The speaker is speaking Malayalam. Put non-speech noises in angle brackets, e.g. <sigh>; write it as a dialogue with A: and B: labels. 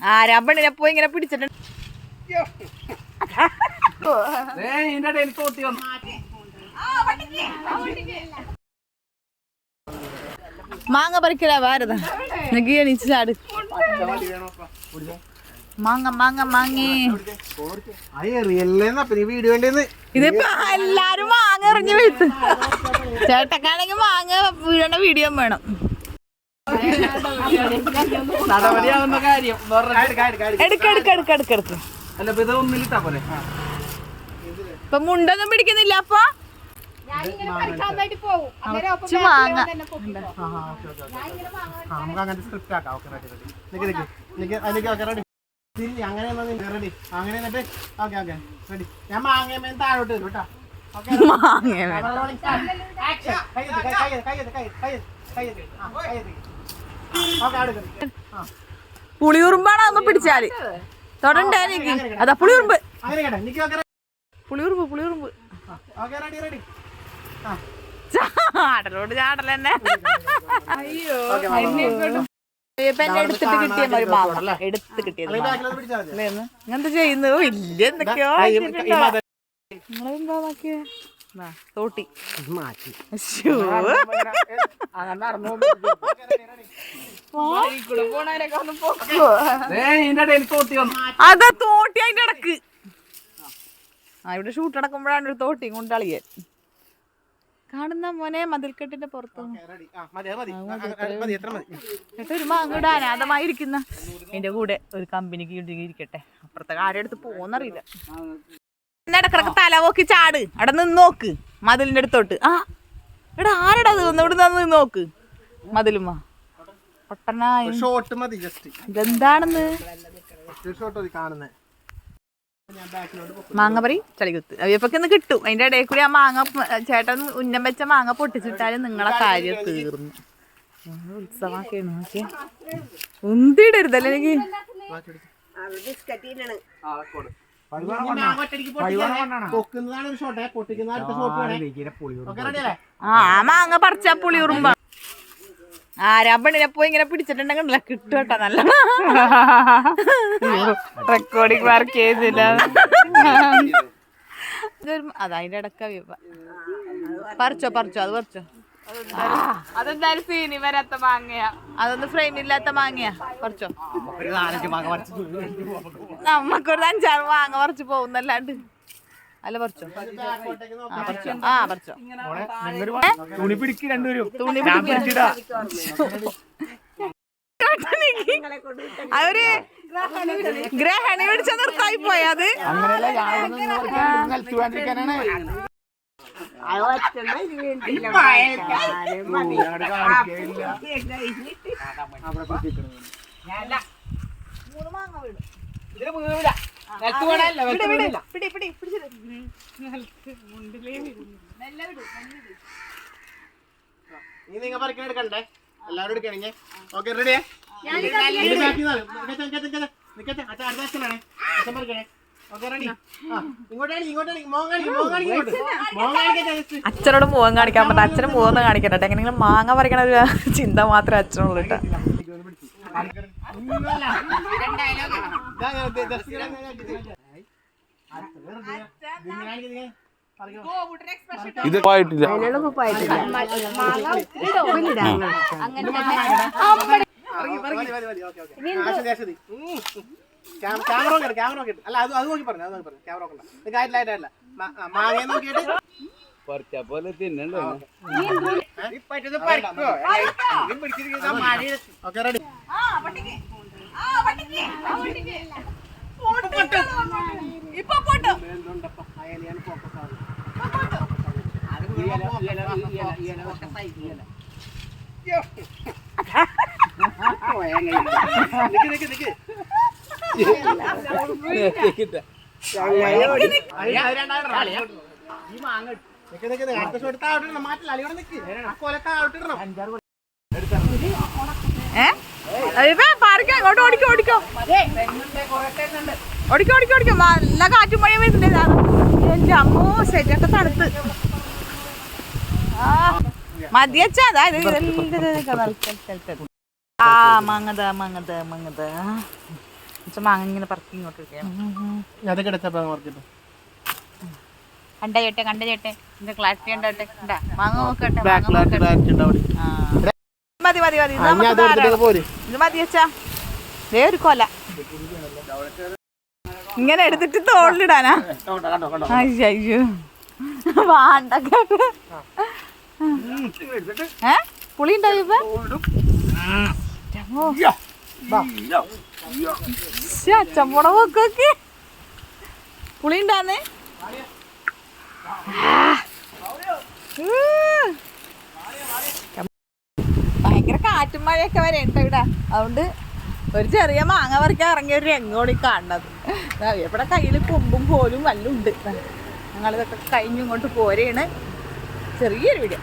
A: ആരാ പെണ്ണിനെ പോയി ഇങ്ങനെ പിടിച്ചിട്ടുണ്ട്. മാങ്ങ പറിക്കലാ ഭാരത എണീച്ച് ചാട്. മാങ്ങ മാങ്ങ മാങ്ങേ. ഇതിപ്പോ എല്ലാരും മാങ്ങ എറിഞ്ഞു വീഴ്ത്ത്. ചേട്ടക്കാണെങ്കിൽ മാങ്ങ വീഴണ വീഡിയോ വേണം.
B: നടപടിയാവുന്ന കാര്യം. വേറെ
A: എടുക്ക എടുക്ക എടുക്ക എടുക്ക എടുക്ക
B: അല്ല ഇപ്പൊ ഇത് ഒന്നിലിട്ടാ പോലെ
A: ഇപ്പൊ മുണ്ടൊന്നും പിടിക്കുന്നില്ല അപ്പൊ?
C: അങ്ങനത്തെ സ്ക്രിപ്റ്റ് ആക്കാം. ഓക്കെ റെഡി അങ്ങനെ റെഡി അങ്ങനെ എന്നിട്ട് ഓക്കെ ഓക്കെ റെഡി ഞാൻ മാങ്ങയമേ താഴോട്ട് വരും കേട്ടോ.
A: മാങ്ങ. പുളിയുറുമ്പാണ് അതൊന്ന് പിടിച്ചാൽ. തൊടണ്ടേ എനിക്ക്? അതാ പുളിയുറുമ്പ് പുളിയുറുമ്പ് പുളിയുറുമ്പ് ചാടലോട് ചാടൽ തന്നെ. അയ്യോ എന്നെ എടുത്തിട്ട് കിട്ടിയ ഒരു എടുത്ത് കിട്ടിയത്? ഇങ്ങനത്തെ ചെയ്യുന്നു വലിയ എന്തൊക്കെയോ നിങ്ങളെന്താ നോക്കിയേ തോട്ടി.
B: വന്നു.
A: അതാ തോട്ടി അതിന്റെ ഇടയ്ക്ക്. ആ ഇവിടെ ഷൂട്ട് അടക്കുമ്പോഴാണ് ഒരു തോട്ടി കൊണ്ടളിയൻ കാണുന്ന മോനെ മതിൽക്കെട്ടിന്റെ പുറത്ത്. എന്നിട്ട് ഒരു മാങ്ങ ഇവിടെ അനാഥമായിരിക്കുന്ന. എന്റെ കൂടെ ഒരു കമ്പനിക്ക് ഇരിക്കട്ടെ. അപ്പുറത്തെ ആരെടുത്ത് അടുത്ത് പോകുന്നറിയില്ല. ഇടക്കിടക്ക് തല നോക്കി ചാട്. അവിടെ നിന്ന് നോക്ക്. മതിലിന്റെ അടുത്തോട്ട്. ആ. ഇവിടെ ആരടാ അത് ഇവിടെ നിന്ന് നോക്ക്. മതിലുമ്മ. പൊട്ടനായി
C: ഷോട്ട് മതി ജസ്റ്റ്
A: ഇതെന്താണെന്ന്? മാങ്ങ പറി ചളികുത്ത് അവയപ്പൊക്കെ ഒന്ന് കിട്ടും. അതിന്റെ ഇടയിൽ കൂടി ആ മാങ്ങ ചേട്ടൻ ഉന്നം വെച്ച മാങ്ങ പൊട്ടിച്ചിട്ടാലും നിങ്ങളെ കാര്യം തീർന്നു ഉത്സവമാക്കിയാണ് നോക്കിയ. ഉന്തിടരുതല്ലേ എനിക്ക്? ആ ആ മാങ്ങ പറിച്ചാ പുളി ഉറുമ്പ. ആരാ പെണ്ണിനെ പോയി ഇങ്ങനെ പിടിച്ചിട്ടുണ്ടെങ്കിലല്ല കിട്ടും കേട്ടോ നല്ല റെക്കോർഡിംഗ് വർക്ക് ചെയ്തില്ല. അതാ അതിന്റെ ഇടക്ക പറിച്ചോ പറിച്ചോ അത് പറിച്ചോ.
D: അതെന്തായാലും സീനി വരാത്ത മാങ്ങയാ.
A: അതൊന്ന് ഫ്രെയിമില്ലാത്ത മാങ്ങയാ.
C: കുറച്ചോ.
A: നമ്മക്കൊരു അഞ്ചാറ് മാങ്ങ പറിച്ചു പോകുന്നല്ലാണ്ട് അല്ല പറിച്ചോ? ആ പറിച്ചോ.
C: തുണി പിടിക്ക് രണ്ടുപേരും.
A: തുണി അവർ ഗ്രഹണി പിടിച്ച നിർത്തായി പോയത് പിടി പിടി പിടിച്ചിട്ട്
C: നീ നിങ്ങൾ പറിക്കാൻ എടുക്കണ്ടേ? എല്ലാവരും എടുക്കണെങ്കിൽ ഓക്കെ റെഡിയേ
A: അച്ഛനോട് മുഖം കാണിക്കാൻ പറ്റില്ല അച്ഛനും മുഖം ഒന്നും കാണിക്കട്ടെ എങ്ങനെയെങ്കിലും മാങ്ങ പറിക്കണ ഒരു ചിന്ത മാത്രമേ അച്ഛനുള്ളൂ കേട്ടോ
B: ഇത് പോയിട്ടില്ല
C: ക്യാമറ ക്യാമറ അല്ല അത് അത് നോക്കി പറഞ്ഞു അത് നോക്കി പറഞ്ഞു. ക്യാമറ നോക്കണ്ട. നിങ്ങൾക്ക് ആയിട്ടില്ല. ആയിട്ടില്ല മാങ്ങ നോക്കിയിട്ട്.
B: പറിച്ച പോലെ തിന്നണ്ടോ?
C: ഓക്കെ. റെഡി
A: ഇപ്പൊ പോട്ടോ. <laughs>
C: നിക്ക് നിക്ക് നിക്ക്.
A: പാറിക്കോ അങ്ങോട്ട് ഓടിക്കോ ഓടിക്കോ ഓടിക്കോ ഓടിക്കോ ഓടിക്കോ നല്ല കാറ്റും മഴയും വരുന്നുണ്ട് എന്റെ അമ്മോ ശരിയൊക്കെ തണുത്ത് മതിയച്ചാ അതാ ഇത് ഇതെല്ലാം ഇതൊക്കെ നല്ല ആ മങ്ങത മങ്ങത മങ്ങത മാങ്ങ ഇങ്ങനെ പറക്കി ഇങ്ങോട്ട് വെക്കാം
C: അതൊക്കെ എടുത്തപ്പോ മാർക്കറ്റ്
A: കണ്ട ചേട്ടെ കണ്ട ചേട്ടെ ഇതിന്റെ ക്ലാരിറ്റി കണ്ടോട്ടെ. കണ്ടാ മാങ്ങ നോക്കട്ടെ മാങ്ങ
C: ക്ലാരിറ്റി
A: നോക്കട്ടെ.
C: ഡയറക്റ്റ് ഉണ്ടാവും.
A: മതി മതി മതി. ഇത് മതി വെച്ചാ ദേ ഒരു കൊല. ഇങ്ങനെ എടുത്തിട്ട് തോളിലിടാനാ
C: കണ്ടോ കണ്ടോ കണ്ടോ
A: അയ്യോ അയ്യോ. വാണ്ട ഏ? പുളി ഉണ്ടായി ഇപ്പൊ അച്ചമ്പട ഉണ്ടാന്നേ ഭയങ്കര കാറ്റും മഴയൊക്കെ വരെ ഉണ്ട് ഇവിടെ. അതുകൊണ്ട് ഒരു ചെറിയ മാങ്ങ പറിക്കാൻ ഇറങ്ങിയ ഒരു രംഗമാണ് കാണുന്നത്. ഇവിടെ കയ്യിൽ കൊമ്പും പോലും വല്ലുണ്ട്. ഞങ്ങളിതൊക്കെ കഴിഞ്ഞു ഇങ്ങോട്ട് പോരെയാണ് ചെറിയൊരു വീഡിയോ.